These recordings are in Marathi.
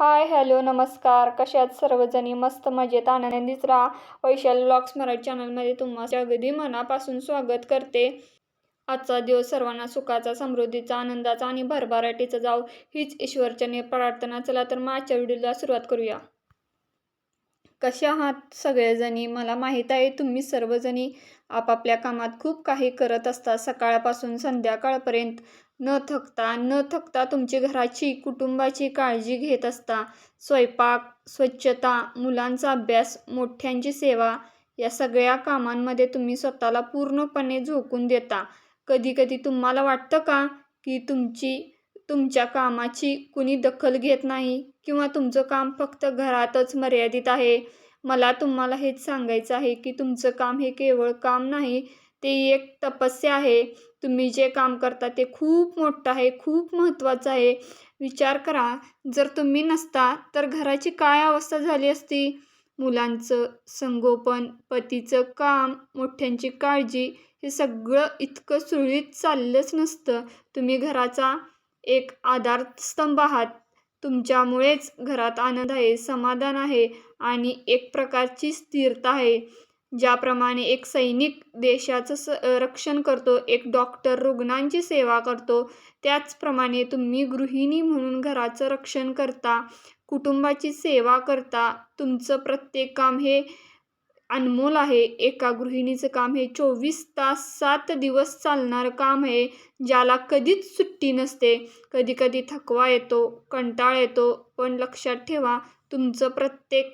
हाय हॅलो नमस्कार. कशात सर्वजणी? मस्त मजेत आनंदीच राहा. वैशाली ब्लॉग्स मराठी चॅनलमध्ये तुम्हाला अगदी मनापासून स्वागत करते. आजचा दिवस सर्वांना सुखाचा समृद्धीचा आनंदाचा आणि भरभराटीचा जाऊ. हीच ईश्वरचने प्रार्थना. चला तर मग आजच्या व्हिडिओला सुरुवात करूया. कशा आहात सगळेजणी? मला माहीत आहे तुम्ही सर्वजणी आपापल्या कामात खूप काही करत असता. सकाळपासून संध्याकाळपर्यंत न थकता न थकता तुमची घराची कुटुंबाची काळजी घेत असता स्वयंपाक स्वच्छता मुलांचा अभ्यास मोठ्यांची सेवा या सगळ्या कामांमध्ये तुम्ही स्वतःला पूर्णपणे झोकून देता. कधीकधी तुम्हाला वाटतं का की तुमची तुमच्या कामाची कुणी दखल घेत नाही? किंवा तुमचं काम फक्त घरातच मर्यादित आहे? मला तुम्हाला हेच सांगायचं आहे की तुमचं काम हे केवळ काम नाही ते एक तपस्या आहे. तुम्ही जे काम करता ते खूप मोठं आहे खूप महत्त्वाचं आहे. विचार करा जर तुम्ही नसता तर घराची काय अवस्था झाली असती? मुलांचं संगोपन पतीचं काम मोठ्यांची काळजी हे सगळं इतकं सुरळीत चाललंच नसतं. तुम्ही घराचा एक आधारस्तंभ आहात. तुमच्यामुळेच घरात आनंद आहे समाधान आहे आणि एक प्रकारची स्थिरता आहे. ज्याप्रमाणे एक सैनिक देशाचं स रक्षण करतो एक डॉक्टर रुग्णांची सेवा करतो त्याचप्रमाणे तुम्ही गृहिणी म्हणून घराचं रक्षण करता कुटुंबाची सेवा करता तुमचं प्रत्येक काम हे अनमोल आहे. एका गृहिणीचं काम हे चोवीस तास सात दिवस चालणारं काम आहे ज्याला कधीच सुट्टी नसते. कधी कधी थकवा येतो कंटाळ येतो पण लक्षात ठेवा तुमचं प्रत्येक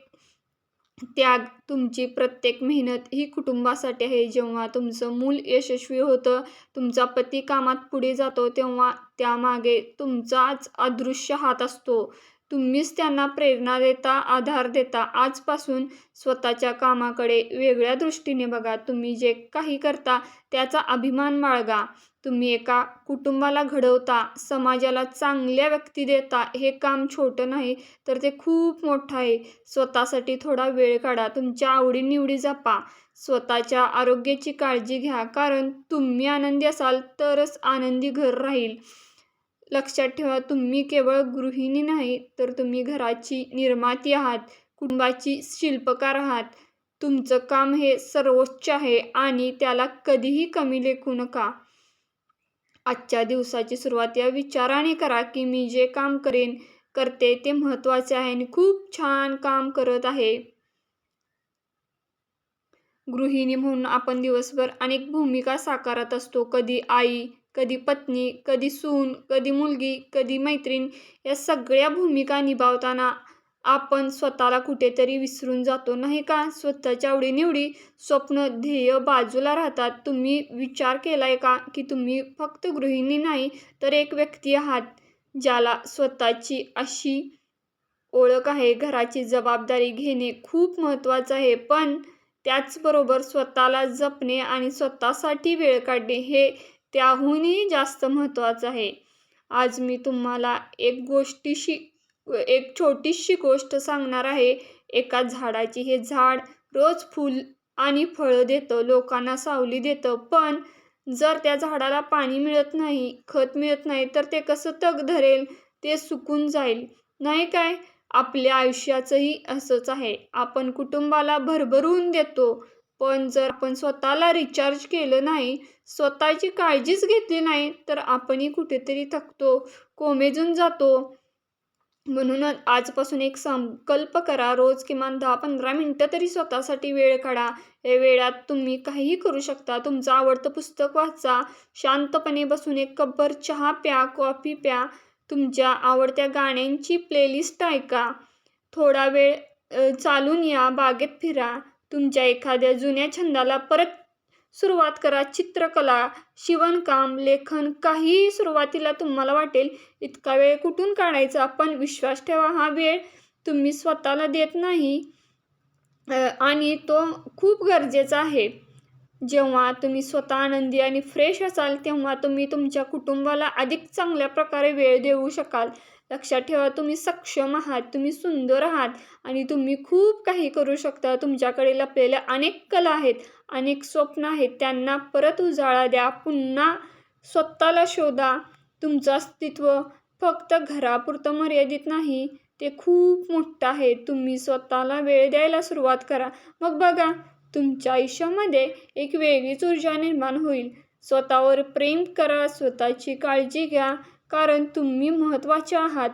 त्याग तुमची प्रत्येक मेहनत ही कुटुंबासाठी आहे. जेव्हा तुमचं मूल यशस्वी होतं तुमचा पती कामात पुढे जातो तेव्हा त्यामागे तुमचाच अदृश्य हात असतो. तुम्हीच त्यांना प्रेरणा देता आधार देता. आजपासून स्वतःच्या कामाकडे वेगळ्या दृष्टीने बघा. तुम्ही जे काही करता त्याचा अभिमान बाळगा. तुम्ही एका कुटुंबाला घडवता समाजाला चांगल्या व्यक्ती देता हे काम छोटं नाही तर ते खूप मोठं आहे. स्वतःसाठी थोडा वेळ काढा तुमच्या आवडीनिवडी जपा. स्वतःच्या आरोग्याची काळजी घ्या कारण तुम्ही आनंदी असाल तरच आनंदी घर राहील. लक्षात ठेवा तुम्ही केवळ गृहिणी नाही तर तुम्ही घराची निर्माती आहात कुटुंबाची शिल्पकार आहात. तुमचं काम हे सर्वोच्च आहे आणि त्याला कधीही कमी लेखू नका. आजच्या दिवसाची सुरुवात या विचाराने करा की मी जे काम करेन करते ते महत्त्वाचे आहे आणि खूप छान काम करत आहे. गृहिणी म्हणून आपण दिवसभर अनेक भूमिका साकारत असतो. कधी आई कधी पत्नी कधी सून कधी मुलगी कधी मैत्रीण या सगळ्या भूमिका निभावताना आपण स्वतःला कुठेतरी विसरून जातो. नाही का? स्वतःच्या आवडीनिवडी स्वप्न ध्येय बाजूला राहतात. तुम्ही विचार केला आहे का? की तुम्ही फक्त गृहिणी नाही तर एक व्यक्ती आहात ज्याला स्वतःची अशी ओळख आहे. घराची जबाबदारी घेणे खूप महत्त्वाचं आहे. पण त्याचबरोबर स्वतःला जपणे आणि स्वतःसाठी वेळ काढणे हे त्याहूनही जास्त महत्त्वाचं आहे. आज मी तुम्हाला एक गोष्टीशी एक छोटीशी गोष्ट सांगणार आहे. एका झाडाची हे झाड रोज फूल आणि फळं देतं लोकांना सावली देतं. पण जर त्या झाडाला पाणी मिळत नाही खत मिळत नाही तर ते कसं तग धरेल? ते सुकून जाईल. नाही काय? आपल्या आयुष्याचंही असंच आहे. आपण कुटुंबाला भरभरून देतो. पण जर आपण स्वतःला रिचार्ज केलं नाही स्वतःची काळजीच घेतली नाही तर आपणही कुठेतरी थकतो कोमेजून जातो. म्हणूनच आजपासून एक संकल्प करा रोज किमान दहा पंधरा मिनटं तरी स्वतःसाठी वेळ काढा. या वेळात तुम्ही काहीही करू शकता. तुमचं आवडतं पुस्तक वाचा. शांतपणे बसून एक कपभर चहा प्या कॉफी प्या. तुमच्या आवडत्या गाण्यांची प्लेलिस्ट ऐका. थोडा वेळ चालून या बागेत फिरा. तुमच्या एखाद्या जुन्या छंदाला परत सुरुवात करा चित्रकला शिवणकाम लेखन काहीही सुरुवातीला तुम्हाला वाटेल इतका वेळ कुठून काढायचा पण विश्वास ठेवा हा वेळ तुम्ही स्वतःला देत नाही. आणि तो खूप गरजेचा आहे. जेव्हा तुम्ही स्वतः आनंदी आणि फ्रेश असाल तेव्हा तुम्ही तुमच्या कुटुंबाला अधिक चांगल्या प्रकारे वेळ देऊ शकाल. लक्षात ठेवा तुम्ही सक्षम आहात तुम्ही सुंदर आहात आणि तुम्ही खूप काही करू शकता. तुमच्याकडे लपलेल्या अनेक कला आहेत अनेक स्वप्न आहेत. त्यांना परत उजाळा द्या. पुन्हा स्वतःला शोधा. तुमचं अस्तित्व फक्त घरापुरतं मर्यादित नाही ते खूप मोठं आहे. तुम्ही स्वतःला वेळ द्यायला सुरुवात करा. मग बघा तुमच्या आयुष्यामध्ये एक वेगळीच ऊर्जा निर्माण होईल. स्वतःवर प्रेम करा स्वतःची काळजी घ्या. कारण तुम्ही महत्त्वाचे आहात.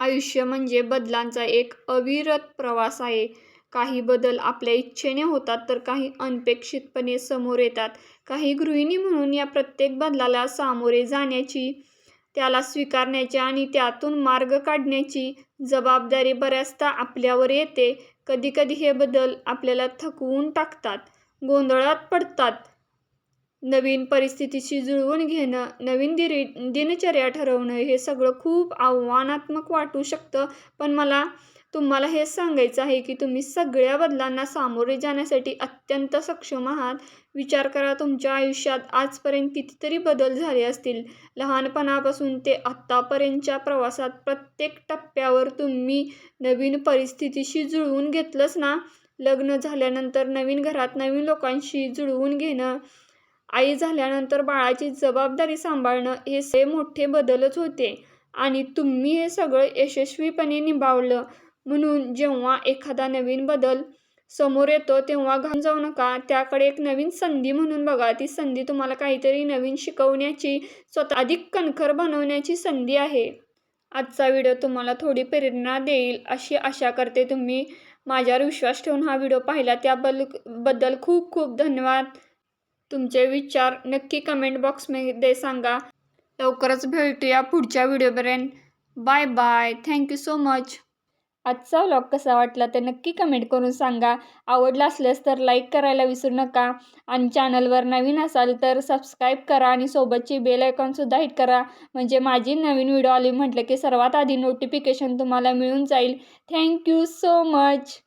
आयुष्य म्हणजे बदलांचा एक अविरत प्रवास आहे. काही बदल आपल्या इच्छेने होतात तर काही अनपेक्षितपणे समोर येतात. काही गृहिणी म्हणून या प्रत्येक बदलाला सामोरे जाण्याची त्याला स्वीकारण्याची आणि त्यातून मार्ग काढण्याची जबाबदारी बऱ्याचदा आपल्यावर येते. कधीकधी हे बदल आपल्याला थकवून टाकतात गोंधळात पडतात नवीन परिस्थितीशी जुळवून घेणं नवीन दिरी दिनचर्या ठरवणं हे सगळं खूप आव्हानात्मक वाटू शकतं. पण मला तुम्हाला हे सांगायचं आहे की तुम्ही सगळ्या बदलांना सामोरे जाण्यासाठी अत्यंत सक्षम आहात. विचार करा तुमच्या आयुष्यात आजपर्यंत कितीतरी बदल झाले असतील. लहानपणापासून ते आत्तापर्यंतच्या प्रवासात प्रत्येक टप्प्यावर तुम्ही नवीन परिस्थितीशी जुळवून घेतलंच ना. लग्न झाल्यानंतर नवीन घरात नवीन लोकांशी जुळवून घेणं आई झाल्यानंतर बाळाची जबाबदारी सांभाळणं हे से मोठे बदलच होते. आणि तुम्ही हे सगळं यशस्वीपणे निभावलं. म्हणून जेव्हा एखादा नवीन बदल समोर येतो तेव्हा घाम जाऊ नका. त्याकडे एक नवीन संधी म्हणून बघा. ती संधी तुम्हाला काहीतरी नवीन शिकवण्याची स्वतः अधिक कणखर बनवण्याची संधी आहे. आजचा व्हिडिओ तुम्हाला थोडी प्रेरणा देईल अशी आशा करते तुम्ही. माझ्यावर विश्वास ठेवून हा व्हिडिओ पाहिला. त्याबलबद्दल खूप खूप धन्यवाद. तुमचे विचार नक्की कमेंट बॉक्समध्ये सांगा. लवकरच भेटूया पुढच्या व्हिडिओपर्यंत bye bye thank you so much आजचा व्लॉग कसा वाटला ते नक्की कमेंट करून सांगा. आवडला असल्यास तर लाईक करायला विसरू नका. आणि चॅनलवर नवीन असाल तर सबस्क्राईब करा आणि सोबतची बेल आयकॉनसुद्धा हिट करा. म्हणजे माझी नवीन व्हिडिओ आली म्हटलं की सर्वात आधी नोटिफिकेशन तुम्हाला मिळून जाईल. Thank you so much